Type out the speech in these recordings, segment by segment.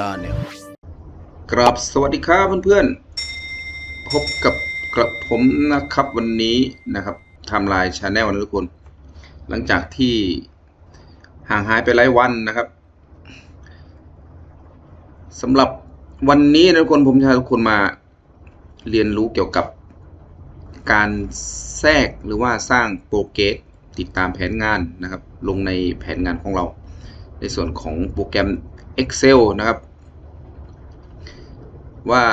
Channel กราบสวัสดีครับเพื่อนๆ พบกับกระผมนะครับวันนี้นะครับทำลายชาแนลนะทุกคน หลังจากที่ห่างหายไปหลายวันนะครับสำหรับวันนี้นะทุกคนผมจะพาทุกคนมาเรียนรู้เกี่ยวกับการแทรกหรือว่าสร้างโปรเกรสติดตามแผนงานนะครับ ลงในแผนงานของเรา ในส่วนของโปรแกรม Excel นะครับ ว่า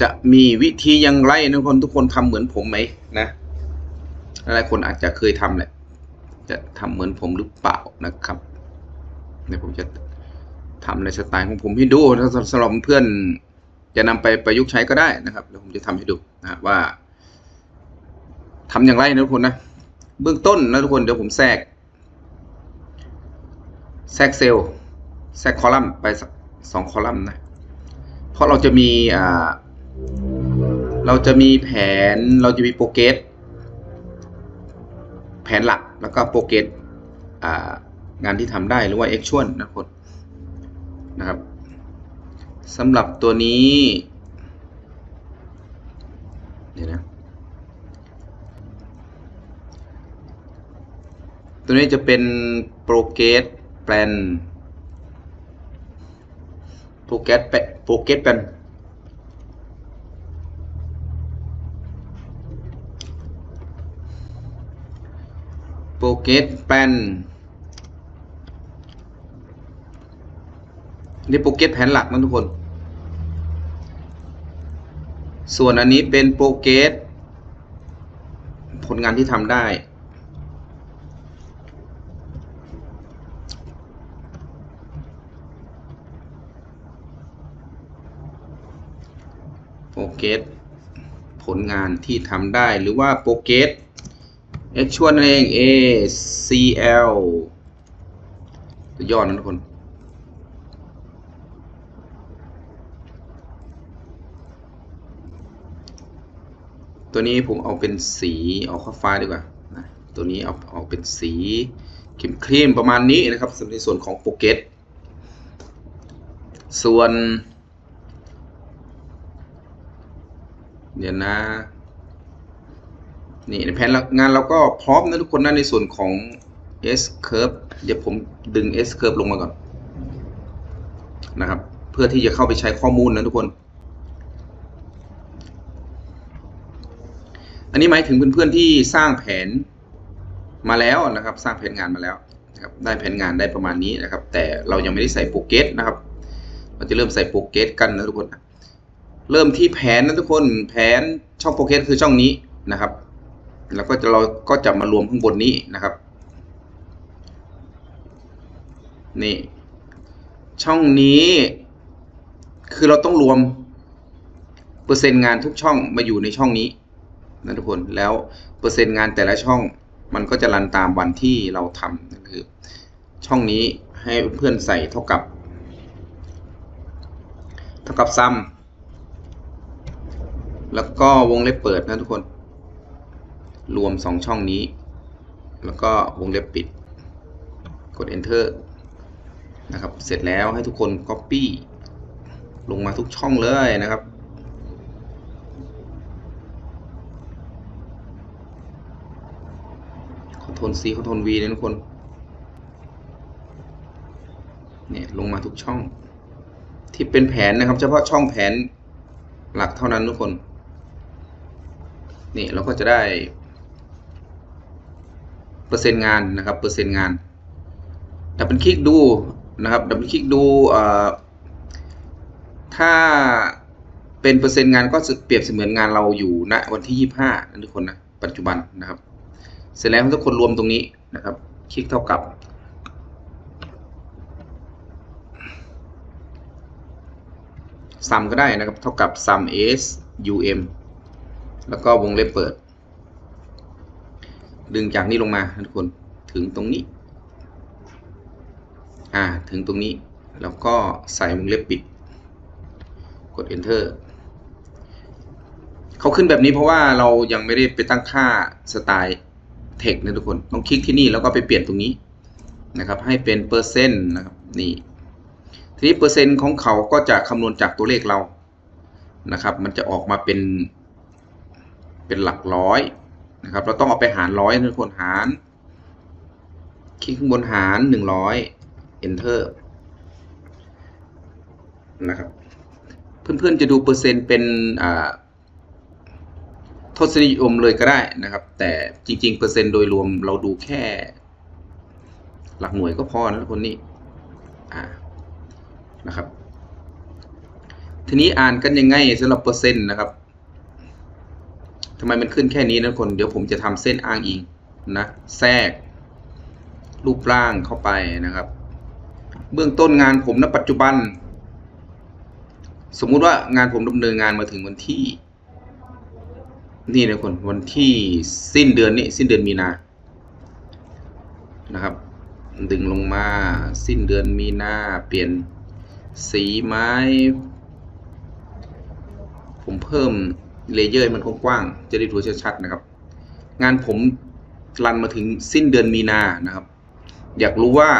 จะมีวิธีอย่างไรนะทุกคนทุกคนทำเหมือนผมไหมนะหลายคนอาจจะเคยทำแหละ จะทำเหมือนผมหรือเปล่านะครับเดี๋ยวผมจะทำในสไตล์ของผมให้ดูถ้าสำหรับเพื่อนจะนำไปประยุกต์ใช้ก็ได้นะครับเดี๋ยวผมจะทำให้ดูนะว่าทำอย่างไรนะทุกคนนะเบื้องต้นนะทุกคนเดี๋ยวผมแทรก แทรกเซลล์แทรกคอลัมน์ไปสองคอลัมน์นะ เพราะเราจะมีอ่าเราจะมีแผนเราจะมีโปรเกรสแผนหลักแล้วก็โปรเกรสอ่างานที่ทำได้หรือว่า actual นะคนนะครับสำหรับตัวนี้เดี๋ยวนะตัวนี้จะเป็นโปรเกรสแปลน โปรเกรสแปโปรเกรสแปลนโปรเกรสแปลนนี่โปรเกรสแผนหลักนะทุกคน ส่วนอันนี้เป็นโปรเกรสผลงานที่ทำได้ โปร เกสผลงานที่ทำได้หรือว่าโปรเกส actual นั่นเอง ACL ตัวย่อนะทุกคน ตัวนี้ผมเอาเป็นสีเอาข้าฟ้าดีกว่านะตัวนี้เอาเอาเป็นสีครีมครีมประมาณนี้นะครับในส่วนของโปรเกสส่วน ดี๋ยวนะ นี่ในแผนงานเราก็พร้อมนะทุกคนนะในส่วนของ S curve เดี๋ยวผมดึง S curve ลงมาก่อนนะครับ เพื่อที่จะเข้าไปใช้ข้อมูลนะทุกคน อันนี้หมายถึงเพื่อนๆที่สร้างแผนมาแล้วนะครับ สร้างแผนงานมาแล้วนะครับได้แผนงานได้ประมาณนี้นะครับ แต่เรายังไม่ได้ใส่โปรเกสนะครับ เราจะเริ่มใส่โปรเกสกันนะทุกคน เริ่มที่แผนนะทุกคนแผนช่องโปรเกรสคือช่องนี้นะครับ แล้วก็จะเราก็จะมารวมข้างบนนี้นะครับ นี่ ช่องนี้ คือเราต้องรวม เปอร์เซ็นต์งานทุกช่องมาอยู่ในช่องนี้นะทุกคนแล้วเปอร์เซ็นต์งานแต่ละช่องมันก็จะรันตามวันที่เราทำนั่นคือ ช่องนี้ให้เพื่อนใส่เท่ากับ เท่ากับซ้ำ แล้วก็วงเล็บเปิดนะทุกคน รวม 2 ช่องนี้ แล้วก็วงเล็บปิด กด enter นะครับ เสร็จแล้วให้ทุกคน copy ลงมาทุกช่องเลยนะครับ Ctrl C Ctrl V นะทุกคน เนี่ยลงมาทุกช่อง ที่เป็นแผนนะครับ เฉพาะช่องแผนหลักเท่านั้นทุกคน นี่เราก็จะได้ เปอร์เซ็นต์งานนะครับเปอร์เซ็นต์งานดับเบิลคลิกดูนะครับดับเบิลคลิกดูถ้าเป็นเปอร์เซ็นต์งานก็เปรียบเสมือนงานเราอยู่ณวันที่ 25นะทุกคนนะปัจจุบันนะครับ เสร็จแล้วทุกคนรวมตรงนี้นะครับ คลิกเท่ากับ sum ก็ได้นะครับ เท่ากับ sum s um แล้วก็วงเล็บเปิด ดึงจากนี้ลงมาทุกคนถึงตรงนี้ อ่าถึงตรงนี้ แล้วก็ใส่วงเล็บปิด กด enter เขาขึ้นแบบนี้เพราะว่าเรายังไม่ได้ไปตั้งค่าสไตล์ text นะทุกคน ต้องคลิกที่นี่แล้วก็ไปเปลี่ยนตรงนี้นะครับให้เป็นเปอร์เซ็นต์นะครับนี่ทีนี้เปอร์เซ็นต์ของเขาก็จะคำนวณจากตัวเลขเรานะครับ มันจะออกมาเป็น เป็นหลักร้อยนะครับ เราต้องเอาไปหารร้อยทุกคนหาร คลิกข้างบนหารหนึ่งร้อย enter นะครับ เพื่อนๆจะดูเปอร์เซ็นต์เป็นทศนิยมเลยก็ได้นะครับ แต่จริง ๆ เปอร์เซ็นต์โดยรวมเราดูแค่ หลักหน่วยก็พอนะทุกคนนี่อ่านะครับ ทีนี้อ่านกันยังไงสำหรับเปอร์เซ็นต์นะครับ ทำไมมันขึ้นแค่นี้นะคน เดี๋ยวผมจะทำเส้นอ้างอิงนะ แทรก รูปร่างเข้าไปนะครับ เบื้องต้นงานผมณปัจจุบัน สมมุติว่างานผมดำเนินงานมาถึงวันที่ นี่นะคนวันที่สิ้นเดือนนี้สิ้นเดือนมีนานะครับ ดึงลงมาสิ้นเดือนมีนาเปลี่ยนสีไม้ ผมเพิ่ม เลเยอร์มันกว้างๆจะได้ดูชัดๆนะครับ งานผมรันมาถึงสิ้นเดือนมีนานะครับ อยากรู้ว่า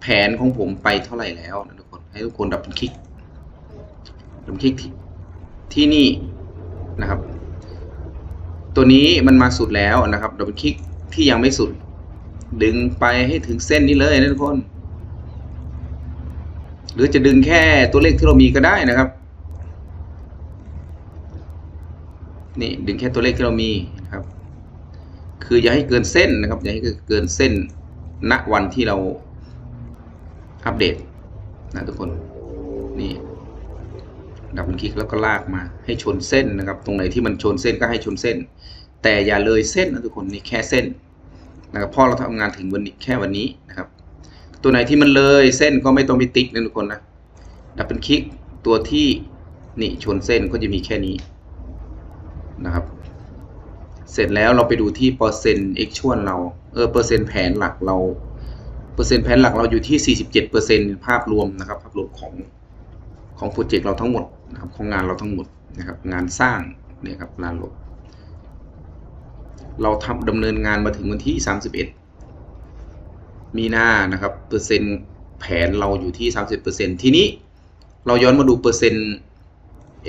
แผนของผมไปเท่าไหร่แล้วนะทุกคนให้ทุกคนดับบิลคลิกดับบิลคลิกที่ที่นี่นะครับ ตัวนี้มันมาสุดแล้วนะครับดับบิลคลิกที่ยังไม่สุด ดึงไปให้ถึงเส้นนี้เลยนะทุกคน หรือจะดึงแค่ตัวเลขที่เรามีก็ได้นะครับ นี่ดึงแค่ตัวเลขที่เรามีนะครับ คืออย่าให้เกินเส้นนะครับ อย่าให้เกินเส้นณวันที่เราอัปเดตนะทุกคนนี่ดับเบิลคลิกแล้วก็ลากมาให้ชนเส้นนะครับ ตรงไหนที่มันชนเส้นก็ให้ชนเส้น แต่อย่าเลยเส้นนะทุกคนนี่แค่เส้นนะครับเพราะเราทำงานถึงวันนี้แค่วันนี้นะครับ ตัวไหนที่มันเลยเส้นก็ไม่ต้องไปติ๊กนะทุกคนนะดับเบิลคลิกตัวที่นี่ชนเส้นก็จะมีแค่นี้ นะครับ เสร็จแล้วเราไปดูที่เปอร์เซ็นต์ x ชวนเราเออเปอร์เซ็นต์แผนหลักเราเปอร์เซ็นต์แผนหลักเราอยู่ที่ 47%ภาพรวมนะครับภาพรวมของของโปรเจกต์เราทั้งหมดนะครับของงานเราทั้งหมดนะครับ งานสร้างเนี่ยครับลานลบเราทำดำเนินงานมาถึงวันที่ 31 มีนานะครับเปอร์เซ็นต์แผนเราอยู่ที่ 30%ทีนี้เราย้อนมาดูเปอร์เซ็นต์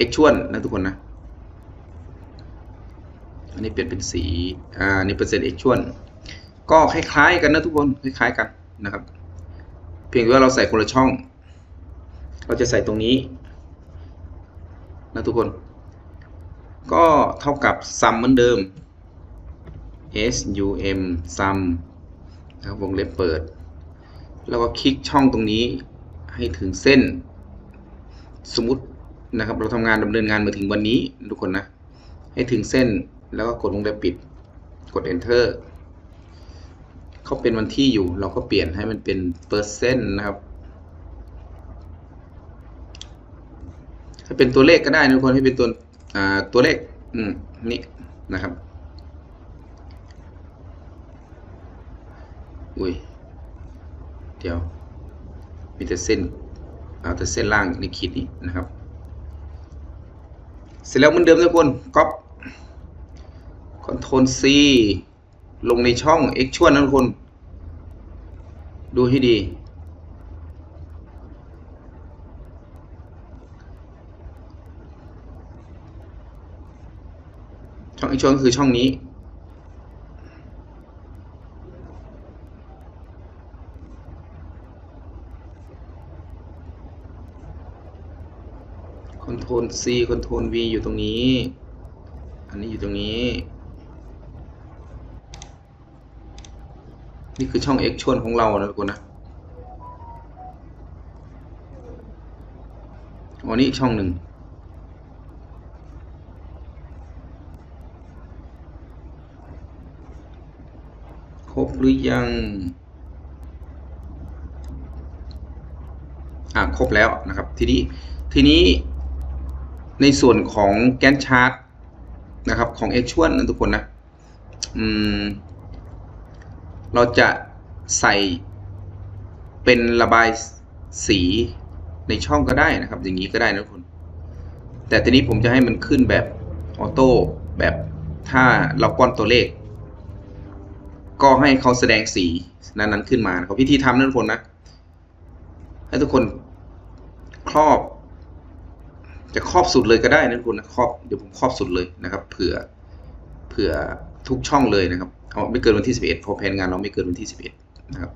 x ชวนนะทุกคนนะ อันนี้เปลี่ยนเป็นสีอ่านี่เปอร์เซ็นต์ x ชวนก็คล้ายๆกันนะทุกคนคล้ายๆกันนะครับ เพียงแต่ว่าเราใส่คนละช่อง เราจะใส่ตรงนี้นะทุกคน ก็เท่ากับ sum เหมือนเดิม sum sum นะครับวงเล็บเปิด แล้วก็คลิกช่องตรงนี้ให้ถึงเส้น สมมตินะครับ เราทำงานดำเนินงานมาถึงวันนี้ทุกคนนะ ให้ถึงเส้น แล้วก็กดวงเล็บปิด กด enter เขาเป็นวันที่อยู่ เราก็เปลี่ยนให้มันเป็นเปอร์เซ็นต์นะครับให้เป็นตัวเลขก็ได้นะทุกคนให้เป็นตัวอ่าตัวเลขอืมนี่นะครับ อุ้ย เดี๋ยว มีแต่เส้น เอาแต่เส้นล่างในขีดนี้นะครับ เสร็จแล้วเหมือนเดิมทุกคนก๊อป Ctrl C ลงในช่อง X ช่วนนะทุกคน ดูให้ดี ช่อง X ช่วนคือช่องนี้คอนโทรล C คอนโทรล V อยู่ตรงนี้ อันนี้อยู่ตรงนี้ นี่คือช่อง X ชวนของเรานะทุกคนนะอ๋อนี่อีกช่องหนึ่งครบหรือยัง อ่าครบแล้วนะครับ ทีนี้ ทีนี้ในส่วนของแกนชาร์ตนะครับ ของ X ชวนนะทุกคนนะ อืม เราจะใส่เป็นระบายสีในช่องก็ได้นะครับ อย่างนี้ก็ได้นะทุกคน แต่ทีนี้ผมจะให้มันขึ้นแบบออโต้แบบถ้าเราป้อนตัวเลข ก็ให้เขาแสดงสีนั้นๆขึ้นมานะครับวิธีทำนะทุกคนนะให้ทุกคนครอบ จะครอบสุดเลยก็ได้นะทุกคนนะครอบเดี๋ยวผมครอบสุดเลยนะครับ เผื่อเผื่อทุกช่องเลยนะครับ เอาไม่เกินวันที่ 11เพราะแผนงานเราไม่เกินวันที่ 11 นะครับ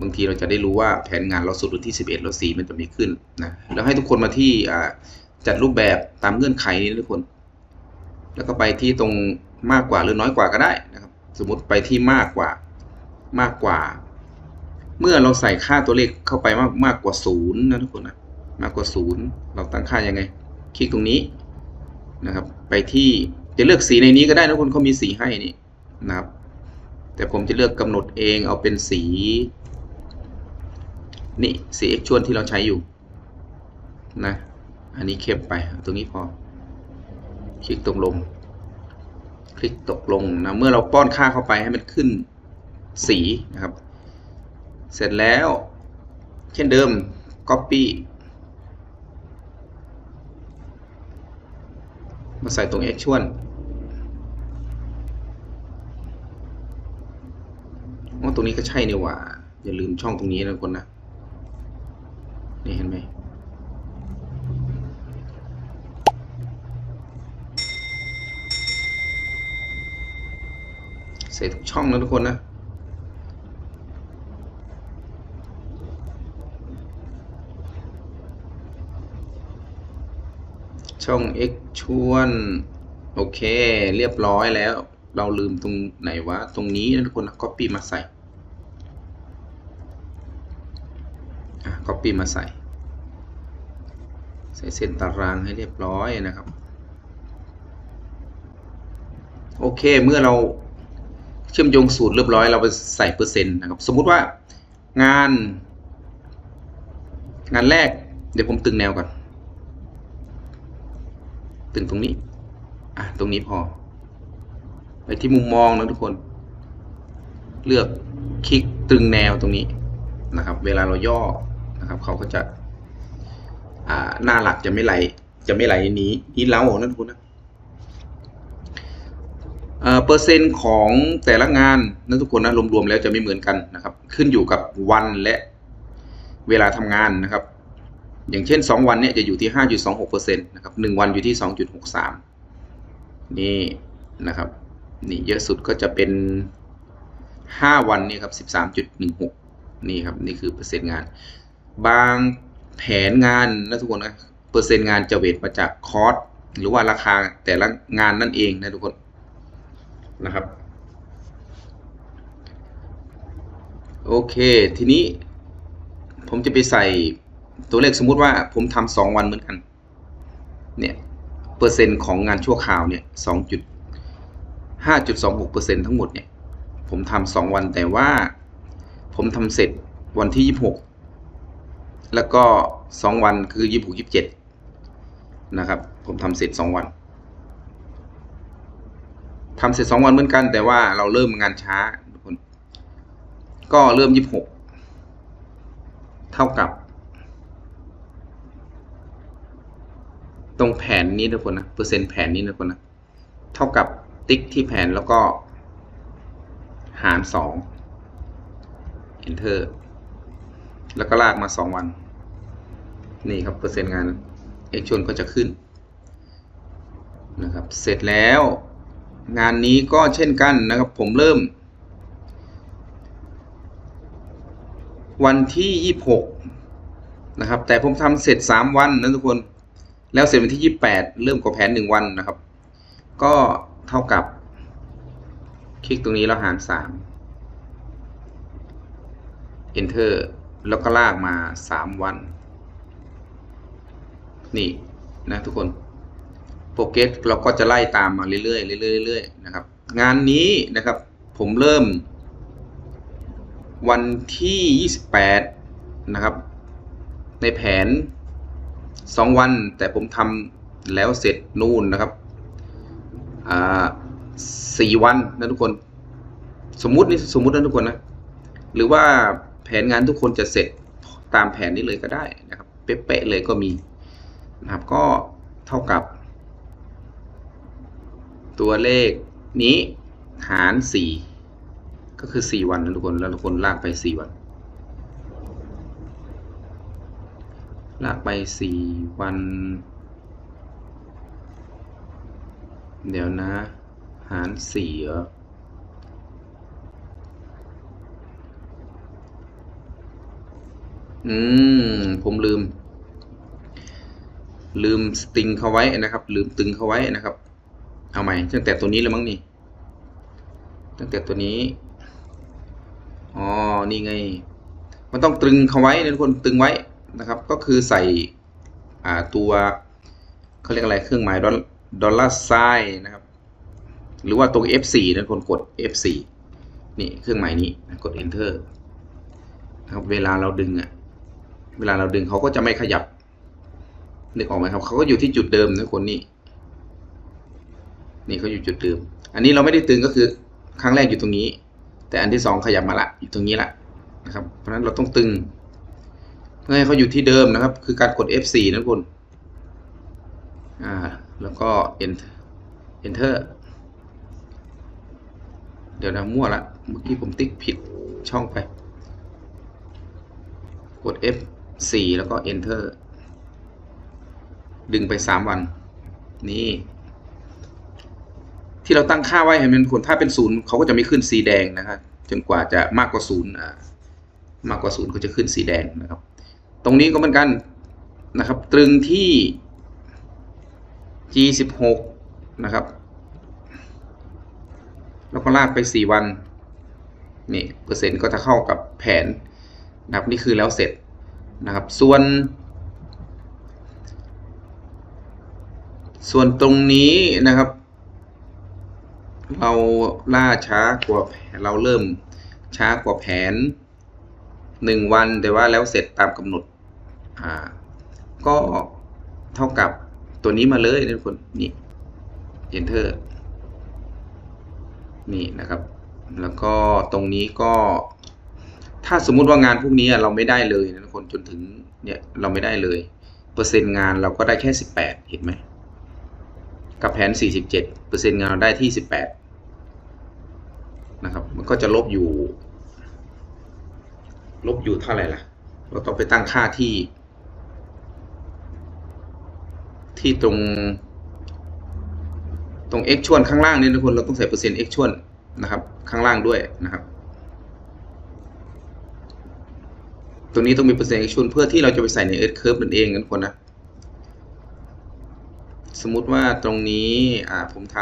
บางทีเราจะได้รู้ว่าแผนงานเราสุดวันที่ 11 แล้วสีมันจะมีขึ้นนะแล้วให้ทุกคนมาที่จัดรูปแบบตามเงื่อนไขนี้นะทุกคน แล้วก็ไปที่ตรงมากกว่าหรือน้อยกว่าก็ได้นะครับ สมมติไปที่มากกว่ามากกว่า เมื่อเราใส่ค่าตัวเลขเข้าไปมากมากกว่าศูนย์นะทุกคนนะมากกว่าศูนย์เราตั้งค่ายังไง คลิกตรงนี้นะครับ ไปที่จะเลือกสีในนี้ก็ได้นะทุกคนเขามีสีให้นี่ นะครับ แต่ผมจะเลือกกำหนดเองเอาเป็นสี นี่สีเอกชวลที่เราใช้อยู่นะ อันนี้เข้มไปตรงนี้พอ คลิกตรงลง คลิกตกลงนะ เมื่อเราป้อนค่าเข้าไปให้มันขึ้นสีนะครับ เสร็จแล้ว เช่นเดิม Copy มาใส่ตรง Actual ว่า ตรงนี้ก็ใช่เนี่หว่า อย่าลืมช่องตรงนี้นะทุกคนนะ นี่เห็นไหมใส่ทุกช่องนะทุกคนนะช่อง X ชวน โอเค เรียบร้อยแล้ว เราลืมตรงไหนวะ ตรงนี้นะทุกคนนะ copy มาใส่ อะ copy มาใส่ ใส่เส้นตารางให้เรียบร้อยนะครับ โอเค เมื่อเราเชื่อมโยงสูตรเรียบร้อยเราไปใส่เปอร์เซ็นต์นะครับ สมมุติว่างาน งานแรกเดี๋ยวผมตึงแนวก่อน ตึงตรงนี้ อะ ตรงนี้พอ ไปที่มุมมองนะทุกคน เลือกคลิกตึงแนวตรงนี้นะครับ เวลาเราย่อ นะครับเขาก็จะหน้าหลักจะไม่ไหลจะไม่ไหลนี้นี้เล้านะทุกคนนะเปอร์เซ็นต์ของแต่ละงานนะทุกคนนะรวมๆแล้วจะไม่เหมือนกันนะครับ ขึ้นอยู่กับวันและเวลาทำงานนะครับ อย่างเช่น 2 วันเนี่ยจะอยู่ที่ 5.26%นะครับ1วันอยู่ที่ 2.63 นี่นะครับนี่เยอะสุดก็จะเป็น 5 วันนี่ครับ 13.16 นี่ครับนี่คือเปอร์เซ็นต์งาน บางแผนงานนะทุกคนนะเปอร์เซ็นต์งานจะเวทมาจากคอร์สหรือว่าราคาแต่ละงานนั่นเองนะทุกคนนะครับ โอเค ทีนี้ผมจะไปใส่ตัวเลขสมมุติว่าผมทำสองวันเหมือนกัน เนี่ย เปอร์เซ็นต์ของงานชั่วคราวเนี่ยสองจุดห้าจุดสองหกเปอร์เซ็นทั้งหมดเนี่ย ผมทำสองวันแต่ว่า ผมทำเสร็จวันที่ยี่หก แล้วก็สองวันคือยี่หกยี่สิบเจ็ดนะครับ ผมทำเสร็จสองวันทำเสร็จสองวันเหมือนกัน แต่ว่าเราเริ่มงานช้าทุกคน ก็เริ่มยี่หกเท่ากับ ตรงแผนนี้ทุกคนนะ เปอร์เซ็นต์แผนนี้ทุกคนนะ เท่ากับติ๊กที่แผนแล้วก็ หารสอง enter แล้วก็ลากมาสองวัน นี่ครับเปอร์เซ็นต์งานเอกชนก็จะขึ้นนะครับเสร็จแล้วงานนี้ก็เช่นกันนะครับผมเริ่ม วันที่ยี่หกนะครับ แต่ผมทำเสร็จสามวันนะทุกคนแล้วเสร็จวันที่ยี่แปดเริ่มกับแผนหนึ่งวันนะครับ ก็เท่ากับ คลิกตรงนี้แล้วหารสาม enter แล้วก็ลากมาสามวัน นี่นะทุกคนโปรเกรสเราก็จะไล่ตามมาเรื่อยๆเรื่อยๆเรื่อยๆนะครับ งานนี้นะครับผมเริ่ม วันที่ 28 นะครับ ในแผน 2 วัน แต่ผมทำแล้วเสร็จนู่นนะครับอ่าสี่วันนะทุกคน สมมุตินี่สมมุตินะทุกคนนะ หรือว่าแผนงานทุกคนจะเสร็จตามแผนนี้เลยก็ได้นะครับ เป๊ะๆเลยก็มี นะครับก็เท่ากับ ตัวเลขนี้หาร 4 ก็คือ 4 วันนะทุกคนแล้วทุกคนลากไป 4 วัน ลากไปสี่วัน เดี๋ยวนะ หารสี่เหรออืม ผมลืม ลืมสติงเขาไว้นะครับ ลืมตึงเขาไว้นะครับ เอาใหม่ตั้งแต่ตัวนี้แล้วมั้งนี่ ตั้งแต่ตัวนี้ อ๋อ นี่ไง มันต้องตรึงเขาไว้นะทุกคนตึงไว้นะครับ ก็คือใส่อ่าตัวเขาเรียกอะไรเครื่องหมายดอลลาร์ไซน์นะครับ หรือว่าตรง F4 นะคนกด F4 นี่เครื่องหมายนี้กด Enter นะครับเวลาเราดึงอะเวลาเราดึงเขาก็จะไม่ขยับ นึกออกไหมครับเขาก็อยู่ที่จุดเดิมนะคนนี้ นี่เขาอยู่จุดเดิม อันนี้เราไม่ได้ตึงก็คือครั้งแรกอยู่ตรงนี้ แต่อันที่สองขยับมาละอยู่ตรงนี้ละนะครับ เพราะฉะนั้นเราต้องตึงเพื่อให้เขาอยู่ที่เดิมนะครับ คือการกด F4 นะคุณอ่าแล้วก็ enter enter เดี๋ยวนะมั่วละเมื่อกี้ผมติ๊กผิดช่องไป กด F4 แล้วก็ enter ดึงไป 3 วัน นี่ ที่เราตั้งค่าไว้ให้มันคนถ้าเป็นศูนย์เขาก็จะไม่ขึ้นสีแดงนะครับจนกว่าจะมากกว่าศูนย์มากกว่าศูนย์เขาจะขึ้นสีแดงนะครับ ตรงนี้ก็เหมือนกันนะครับ ตรึงที่ G16 นะครับ แล้วก็ลากไป 4 วันนี่เปอร์เซ็นต์ก็จะเข้ากับแผนนะครับนี่คือแล้วเสร็จนะครับ ส่วน ส่วนตรงนี้นะครับ เราล่าช้ากว่าเราเริ่มช้ากว่าแผนหนึ่งวันแต่ว่าแล้วเสร็จตามกำหนดอ่าก็เท่ากับตัวนี้มาเลยนะทุกคนนี่ enter นี่นะครับ แล้วก็ตรงนี้ก็ ถ้าสมมุติว่างานพวกนี้เราไม่ได้เลยนะทุกคนจนถึงเนี่ยเราไม่ได้เลย เปอร์เซ็นต์งานเราก็ได้แค่สิบแปดเห็นไหม กับแผนสี่สิบเปอร์เซ็นต์งานเราได้ที่สิบแปดนะครับ มันก็จะลบอยู่ ลบอยู่เท่าไหร่ล่ะ เราต้องไปตั้งค่าที่ ที่ตรง ตรง x ชวนข้างล่างนี่ทุกคน เราต้องใส่เปอร์เซ็นต์ x ชวนนะครับ ข้างล่างด้วยนะครับ ตรงนี้ต้องมีเปอร์เซ็นต์ x ชวนเพื่อที่เราจะไปใส่ใน s curve นั่นเองนะทุกคนนะ สมมุติว่าตรงนี้ผมท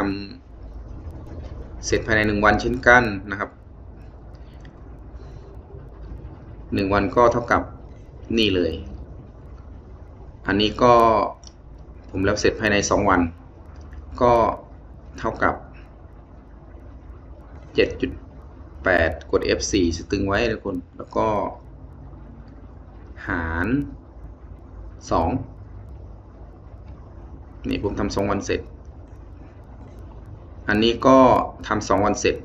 ำเสร็จภายในหนึ่งวันเช่นกันนะครับหนึ่งวันก็เท่ากับนี่เลย อันนี้ก็ผมแล้วเสร็จภายในสองวัน ก็เท่ากับเจ็ดจุดแปดกด F4 สตึงไว้ทุกคน แล้วก็หารสอง นี่ผมทำสองวันเสร็จ อันนี้ก็ทำสองวันเสร็จ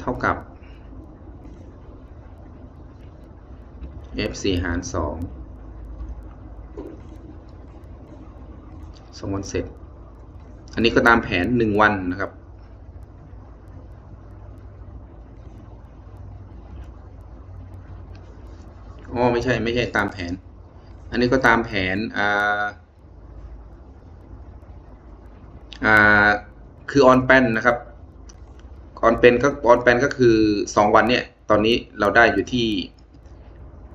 เท่ากับ f4 หารสองสองวันเสร็จ อันนี้ก็ตามแผนหนึ่งวันนะครับอ๋อไม่ใช่ไม่ใช่ตามแผน อันนี้ก็ตามแผนอ่า อ่าคือออนแปนนะครับออนเป็นก็ออนแปนก็คือสองวันเนี่ยตอนนี้เราได้อยู่ที่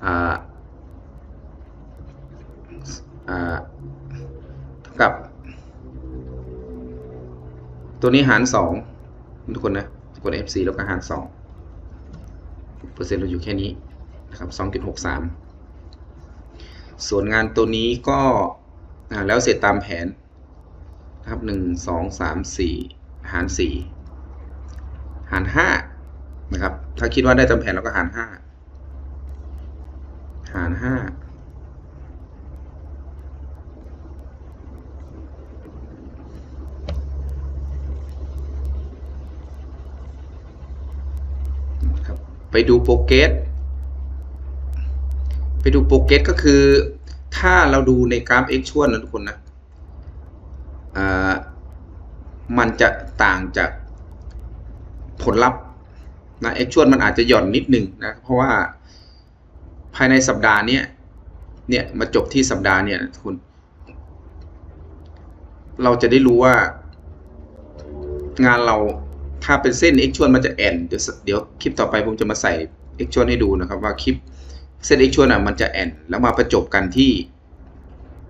อ่าอ่าเท่ากับ ตัวนี้หารสองทุกคนนะกด F4 แล้วก็หารสองเปอร์เซ็นต์เราอยู่แค่นี้นะครับสองจุดหกสามส่วนงานตัวนี้ก็แล้วเสร็จตามแผน นะครับหนึ่งสองสามสี่หารสี่หารห้านะครับ ถ้าคิดว่าได้ตามแผนเราก็หารห้าหารห้าไปดูโปรเกสไปดูโปรเกสก็คือ ถ้าเราดูในกราฟ x ชวนนะทุกคนนะอ่า มันจะต่างจากผลลัพธ์นะ x ชวนมันอาจจะหย่อนนิดหนึ่งนะเพราะว่าภายในสัปดาห์นี้เนี่ยมาจบที่สัปดาห์เนี่ยนะทุกคนเราจะได้รู้ว่างานเราถ้าเป็นเส้น x ชวนมันจะแอนเดี๋ยวเดี๋ยวคลิปต่อไปผมจะมาใส่ x ชวนให้ดูนะครับว่าคลิปเส้น x ชวนอะมันจะแอนแล้วมาประจบกันที่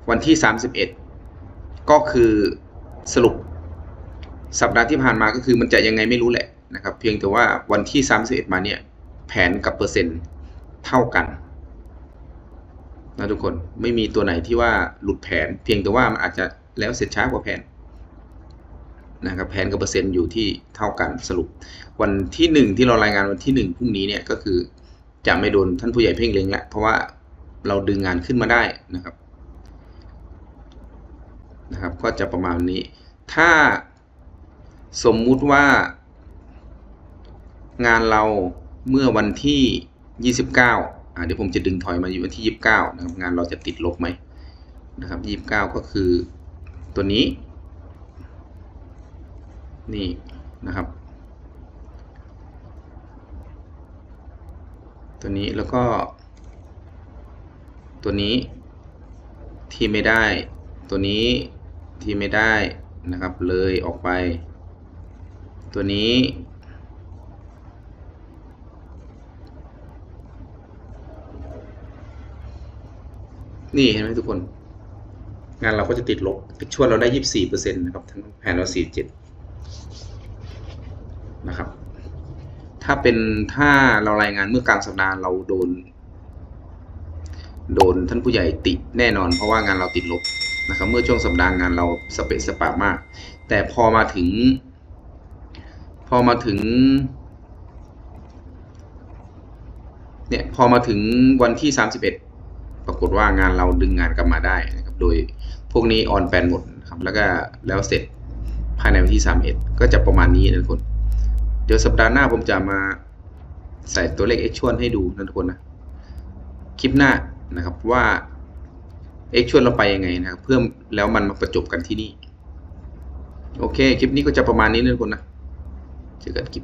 วันที่ 31 ก็คือสรุป สัปดาห์ที่ผ่านมาก็คือมันจะยังไงไม่รู้แหละนะครับ เพียงแต่ว่าวันที่ 31 มาเนี่ย แผนกับเปอร์เซ็นต์เท่ากันนะทุกคนไม่มีตัวไหนที่ว่าหลุดแผน เพียงแต่ว่ามันอาจจะแล้วเสร็จช้ากว่าแผนนะครับแผนกับเปอร์เซ็นต์อยู่ที่เท่ากันสรุป วันที่หนึ่งที่เรารายงานวันที่หนึ่งพรุ่งนี้เนี่ยก็คือจะไม่โดนท่านผู้ใหญ่เพ่งเล็งล้วเพราะว่าเราดึงงานขึ้นมาได้นะครับนะครับ ก็จะประมาณนี้ ถ้า สมมุติว่า งานเราเมื่อวันที่ 29อ่าเดี๋ยวผมจะดึงถอยมาอยู่วันที่ 29นะครับงานเราจะติดลบไหมนะครับ 29 ก็คือตัวนี้ นี่นะครับ ตัวนี้แล้วก็ ตัวนี้ที่ไม่ได้ ตัวนี้ที่ไม่ได้นะครับ เลยออกไป ตัวนี้ นี่เห็นไหมทุกคน งานเราก็จะติดลบช่วยเราได้ยี่สิบสี่เปอร์เซ็นต์นะครับทั้งแผนเราสี่เจ็ดนะครับ ถ้าเป็นถ้าเรารายงานเมื่อกลางสัปดาห์เราโดน โดนท่านผู้ใหญ่ติแน่นอน เพราะว่างานเราติดลบนะครับ เมื่อช่วงสัปดาห์งานเราสเปะสปามาก แต่พอมาถึง พอมาถึง เนี่ยพอมาถึงวันที่ 31 ปรากฏว่างานเราดึงงานกลับมาได้นะครับ โดยพวกนี้ออนแปนหมดครับ แล้วก็แล้วเสร็จภายในวันที่ 31 ก็จะประมาณนี้นะทุกคน เดี๋ยวสัปดาห์หน้าผมจะมาใส่ตัวเลข x ชวนให้ดูนะทุกคนนะ คลิปหน้านะครับว่า x ชวนเราไปยังไงนะครับ เพื่อแล้วมันมาประจบกันที่นี่ โอเค คลิปนี้ก็จะประมาณนี้นะทุกคนนะ เจอกันคลิ